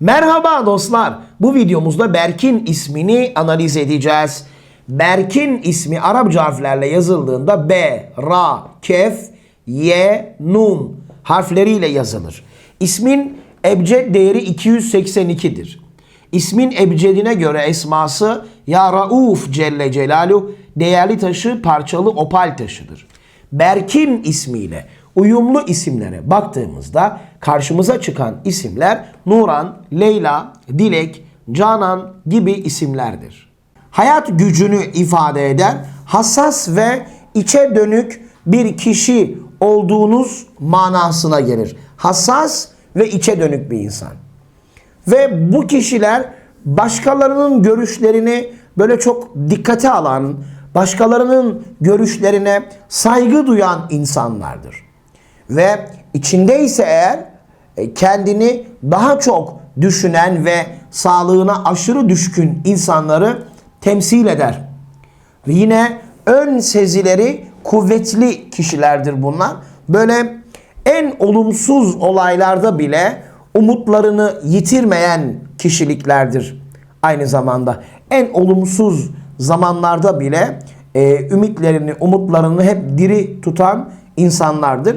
Merhaba dostlar. Bu videomuzda Berk'in ismini analiz edeceğiz. Berk'in ismi Arapça harflerle yazıldığında B, Ra, Kef, Y, Nun harfleriyle yazılır. İsmin ebced değeri 282'dir. İsmin ebcedine göre esması Ya Rauf Celle Celaluhu değerli taşı parçalı opal taşıdır. Berk'in ismiyle uyumlu isimlere baktığımızda karşımıza çıkan isimler Nuran, Leyla, Dilek, Canan gibi isimlerdir. Hayat gücünü ifade eden hassas ve içe dönük bir kişi olduğunuz manasına gelir. Hassas ve içe dönük bir insan. Ve bu kişiler başkalarının görüşlerini böyle çok dikkate alan, başkalarının görüşlerine saygı duyan insanlardır. Ve içindeyse eğer e, kendini daha çok düşünen ve sağlığına aşırı düşkün insanları temsil eder. Ve yine ön sezileri kuvvetli kişilerdir bunlar. Böyle en olumsuz olaylarda bile umutlarını yitirmeyen kişiliklerdir. Aynı zamanda en olumsuz zamanlarda bile e, ümitlerini, umutlarını hep diri tutan insanlardır.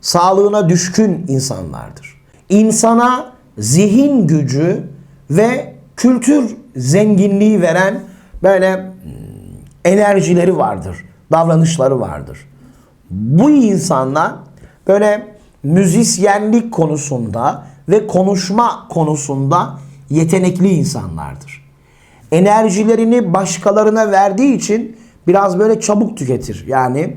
sağlığına düşkün insanlardır. İnsana zihin gücü ve kültür zenginliği veren böyle hmm, enerjileri vardır, davranışları vardır. Bu insanlar böyle müzisyenlik konusunda ve konuşma konusunda yetenekli insanlardır. Enerjilerini başkalarına verdiği için biraz böyle çabuk tüketir. Yani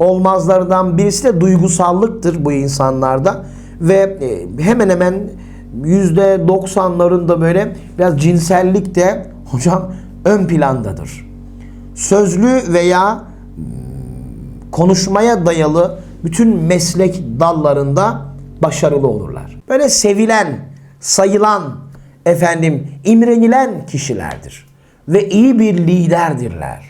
olmazlardan birisi de duygusallıktır bu insanlarda ve e, hemen hemen yüzde doksanlarında böyle biraz cinsellik de hocam ön plandadır. Sözlü veya hmm, konuşmaya dayalı bütün meslek dallarında başarılı olurlar. Böyle sevilen, sayılan, efendim imrenilen kişilerdir ve iyi bir liderdirler.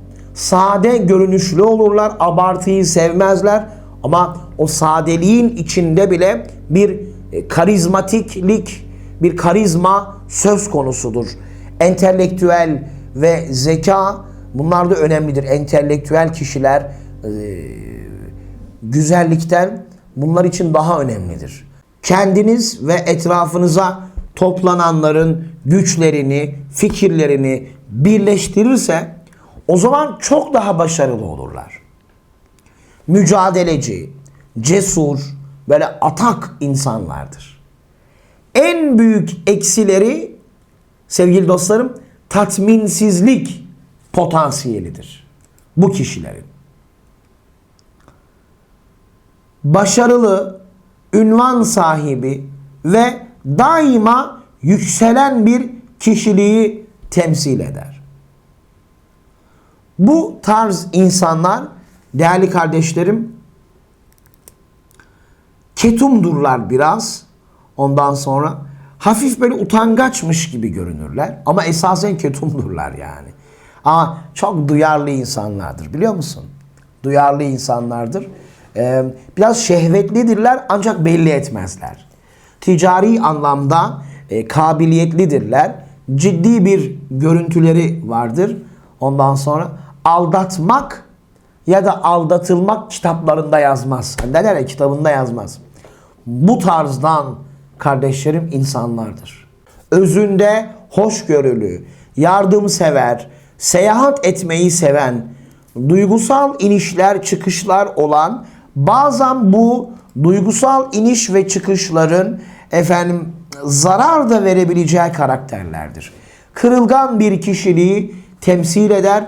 Sade görünüşlü olurlar. Abartıyı sevmezler. Ama o sadeliğin içinde bile bir e, karizmatiklik, bir karizma söz konusudur. Entelektüel ve zeka Bunlar da önemlidir. Entelektüel kişiler e, güzellikten bunlar için daha önemlidir. Kendiniz ve etrafınıza toplananların güçlerini, fikirlerini birleştirirse o zaman çok daha başarılı olurlar. Mücadeleci, cesur, böyle atak insanlardır. En büyük eksileri sevgili dostlarım tatminsizlik potansiyelidir bu kişilerin. Başarılı, ünvan sahibi ve daima yükselen bir kişiliği temsil eder. Bu tarz insanlar değerli kardeşlerim ketumdurlar biraz. Ondan sonra hafif böyle utangaçmış gibi görünürler ama esasen ketumdurlar yani. Ama çok duyarlı insanlardır biliyor musun? Duyarlı insanlardır. Ee, biraz şehvetlidirler ancak belli etmezler. Ticari anlamda e, kabiliyetlidirler. Ciddi bir görüntüleri vardır. Ondan sonra aldatmak ya da aldatılmak kitaplarında yazmaz. Derler ya kitabında yazmaz. Bu tarzdan kardeşlerim insanlardır. Özünde hoşgörülü, yardımsever, seyahat etmeyi seven, duygusal inişler çıkışlar olan bazen bu duygusal iniş ve çıkışların efendim zarar da verebileceği karakterlerdir. Kırılgan bir kişiliği temsil eder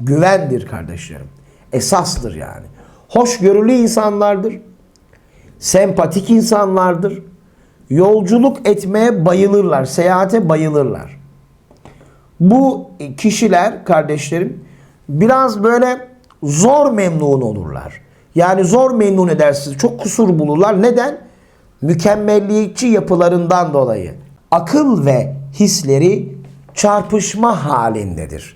Güvendir kardeşlerim. Esastır yani. Hoşgörülü insanlardır. Sempatik insanlardır. Yolculuk etmeye bayılırlar. Seyahate bayılırlar. Bu kişiler kardeşlerim biraz böyle zor memnun olurlar. Yani zor memnun edersiniz. Çok kusur bulurlar. Neden? Mükemmelliyetçi yapılarından dolayı. Akıl ve hisleri çarpışma halindedir.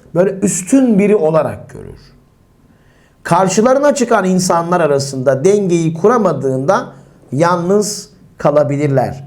böyle üstün biri olarak görür. Karşılarına çıkan insanlar arasında dengeyi kuramadığında yalnız kalabilirler.